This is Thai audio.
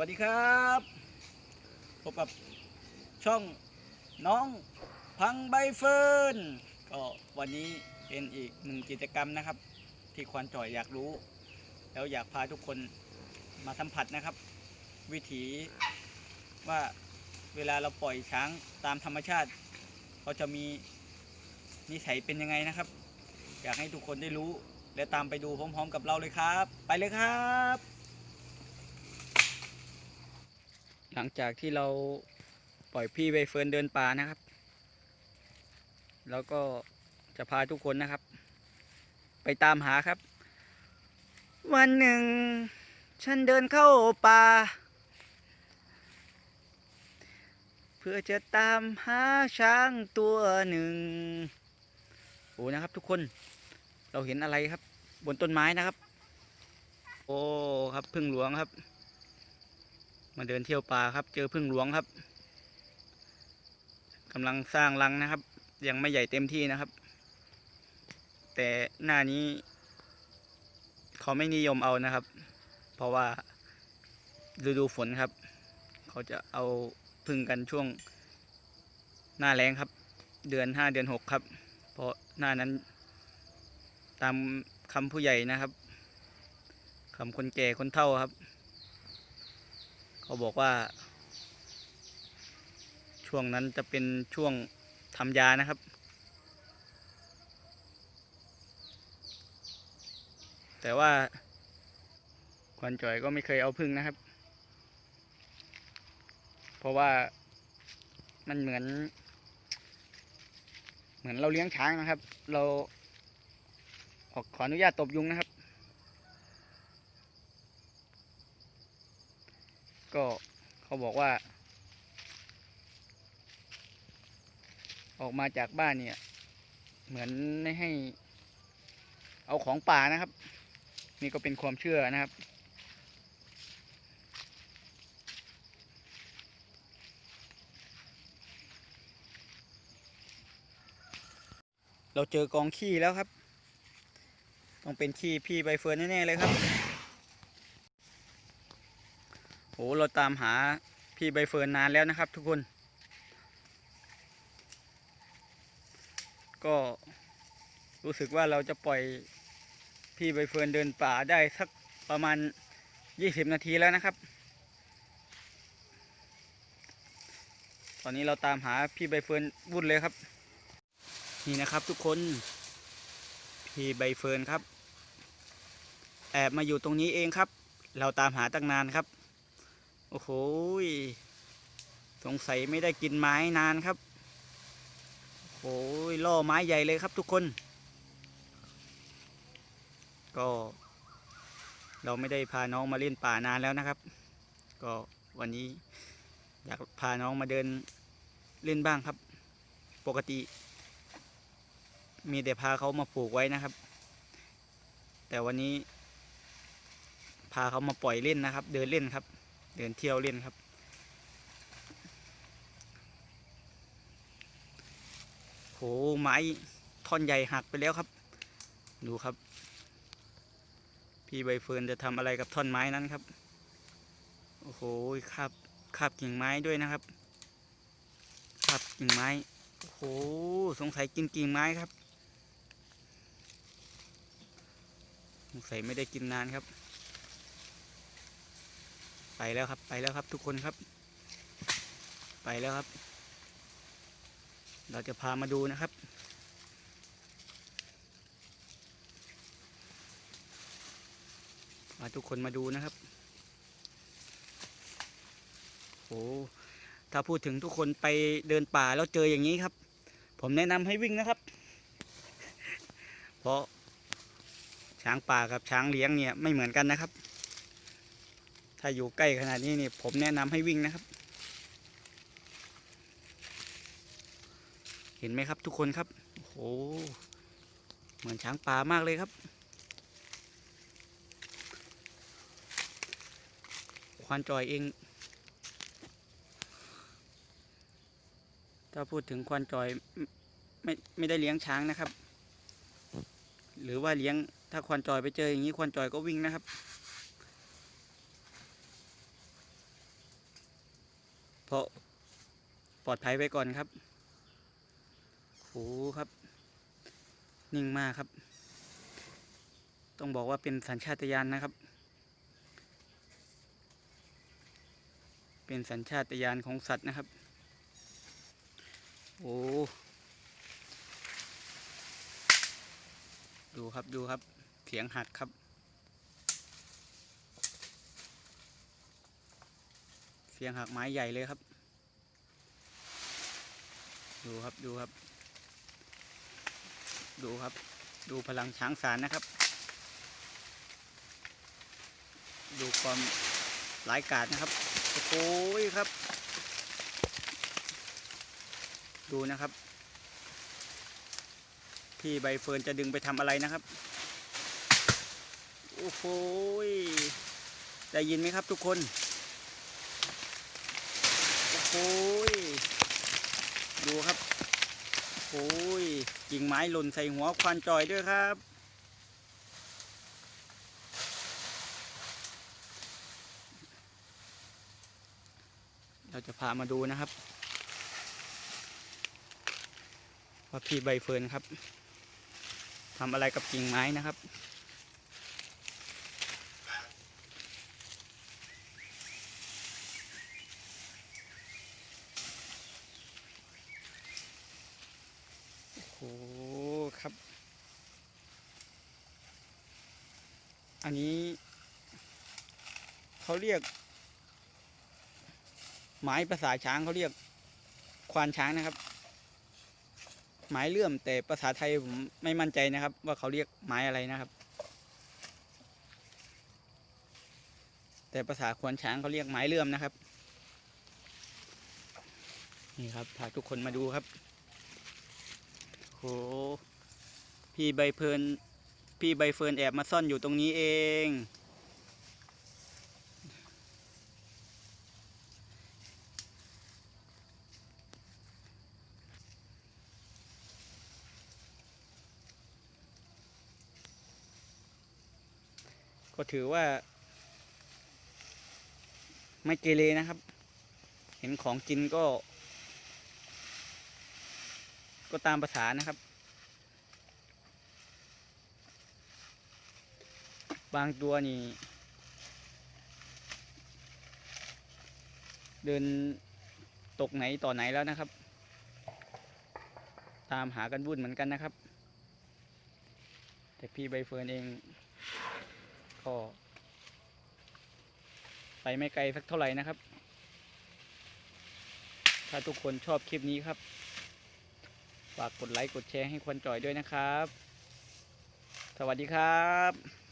วัสดีครับพบกับช่องน้องพังใบเฟิร์นก็วันนี้เป็นอีกหนึ่งกิจกรรมนะครับ ที่ควานจ่อยอยากรู้ แล้วอยากพาทุกคนมาสัมผัสนะครับ วิถีว่าเวลาเราปล่อยช้างตามธรรมชาติเขาจะมีนิสัยเป็นยังไงนะครับ อยากให้ทุกคนได้รู้และตามไปดูพร้อมๆ กับเราเลยครับ ไปเลยครับ หลังจากที่เราปล่อยพี่ใบเฟิร์นเดินป่านะครับ แล้วก็จะพาทุกคนนะครับ ไปตามหาครับ วันหนึ่ง ฉันเดินเข้าป่า เพื่อจะตามหาช้างตัวหนึ่งโอ้นะครับทุกคนเราเห็นอะไรครับ บนต้นไม้นะครับ โอ้ครับพึ่งหลวงครับ มาเดินเที่ยวป่าครับ เจอพึ่งหลวงครับกำลังสร้างรังนะครับ ยังไม่ใหญ่เต็มที่นะครับ แต่หน้านี้ เขาไม่นิยมเอานะครับ เพราะว่าฤดูฝนครับ เขาจะเอาพึ่งกันช่วงหน้าแรงครับ เดือนห้าเดือนหกครับ เพราะหน้านั้น ตามคำผู้ใหญ่นะครับคำคนแก่คนเฒ่าครับ เขาบอกว่า ช่วงนั้นจะเป็นช่วงทำยานะครับ แต่ว่าควันจ่อยก็ไม่เคยเอาพึ่งนะครับ เพราะว่ามันเหมือน เหมือนเราเลี้ยงช้างนะครับ เราขอขออนุญาตตบยุงนะครับ ก็เขาบอกว่า ออกมาจากบ้านเนี่ย เหมือนไม่ให้ เอาของป่านะครับ นี่ก็เป็นความเชื่อนะครับ เราเจอกองขี้แล้วครับ ต้องเป็นขี้พี่ใบเฟิร์นแน่ๆเลยครับ โหเราตามหาพี่ใบเฟิร์นนานแล้วนะครับทุกคน ก็รู้สึกว่าเราจะปล่อยพี่ใบเฟิร์นเดินป่าได้สักประมาณ 20 นาทีแล้วนะครับ ตอนนี้เราตามหาพี่ใบเฟิร์นวุ่นเลยครับ นี่นะครับทุกคน พี่ใบเฟิร์นครับ แอบมาอยู่ตรงนี้เองครับ เราตามหาตั้งนานครับ โอ้โหสงสัยไม่ได้กินไม้นานครับโอ้ยล่อไม้ใหญ่เลยครับทุกคน ก็ เราไม่ได้พาน้องมาเล่นป่านานแล้วนะครับ ก็วันนี้อยากพาน้องมาเดินเล่นบ้างครับ ปกติ มีแต่พาเขามาปลูกไว้นะครับ แต่วันนี้ พาเขามาปล่อยเล่นนะครับ เดินเล่นครับ เดินเที่ยวเล่นครับ โห ไม้ท่อนใหญ่หักไปแล้วครับ ดูครับ พี่ใบเฟิร์นจะทำอะไรกับท่อนไม้นั้นครับ โอ้โหคาบคาบกิ่งไม้ด้วยนะครับคาบกิ่งไม้ โอ้โห สงสัยกินกิ่งไม้ครับ สงสัยไม่ได้กินนานครับ ไปแล้วครับ ไปแล้วครับทุกคนครับ ไปแล้วครับ เราจะพามาดูนะครับพาทุกคนมาดูนะครับโอ้ถ้าพูดถึงทุกคนไปเดินป่าแล้วเจออย่างนี้ครับ ผมแนะนำให้วิ่งนะครับ เพราะช้างป่ากับช้างเลี้ยงเนี่ยไม่เหมือนกันนะครับ ถ้าอยู่ใกล้ขนาดนี้นี่ผมแนะนำให้วิ่งนะครับ เห็นไหมครับทุกคนครับ โอ้โห เหมือนช้างป่ามากเลยครับ ควานจอยเองถ้าพูดถึงควานจอยไม่ไม่ได้เลี้ยงช้างนะครับ หรือว่าเลี้ยงถ้าควานจอยไปเจออย่างนี้ควานจอยก็วิ่งนะครับ เพราะปลอดภัยไว้ก่อนครับโหครับ นิ่งมากครับ ต้องบอกว่าเป็นสัญชาตญาณนะครับ เป็นสัญชาตญาณของสัตว์นะครับ โอ้ดูครับดูครับ เสียงหักครับ เสียงหักไม้ใหญ่เลยครับ ดูครับดูครับ ดูครับ ดูพลังช้างสารนะครับ ดูความร้ายกาจนะครับโอ้โหครับ ดูนะครับพี่ใบเฟิร์นจะดึงไปทำอะไรนะครับโอ้โหได้ยินไหมครับทุกคน หดูครับโอ้ยกิ่งไม้หล่นใส่หัวควันจอยด้วยครับ เราจะพามาดูนะครับว่าพี่ใบเฟิร์นครับทำอะไรกับกิ่งไม้นะครับ โอ้โหครับ อันนี้เขาเรียกไม้ภาษาช้างเขาเรียกควานช้างนะครับไม้เลื่อมแต่ภาษาไทยผมไม่มั่นใจนะครับ ว่าเขาเรียกไม้อะไรนะครับ แต่ภาษาควานช้างเขาเรียกไม้เลื่อมนะครับ นี่ครับพาทุกคนมาดูครับโหพี่ใบเพลิน พี่ใบเฟิร์นแอบมาซ่อนอยู่ตรงนี้เอง ก็ถือว่า ไม่เกเรนะครับ เห็นของกินก็ ก็ตามภาษานะครับ บางตัวนี่ เดินตกไหนต่อไหนแล้วนะครับ ตามหากันวุ่นเหมือนกันนะครับ แต่พี่ใบเฟิร์นเอง ก็ ไปไม่ไกลสักเท่าไหร่นะครับ ถ้าทุกคนชอบคลิปนี้ครับฝากกดไลค์กดแชร์ให้ควนจ่อยด้วยนะครับ สวัสดีครับ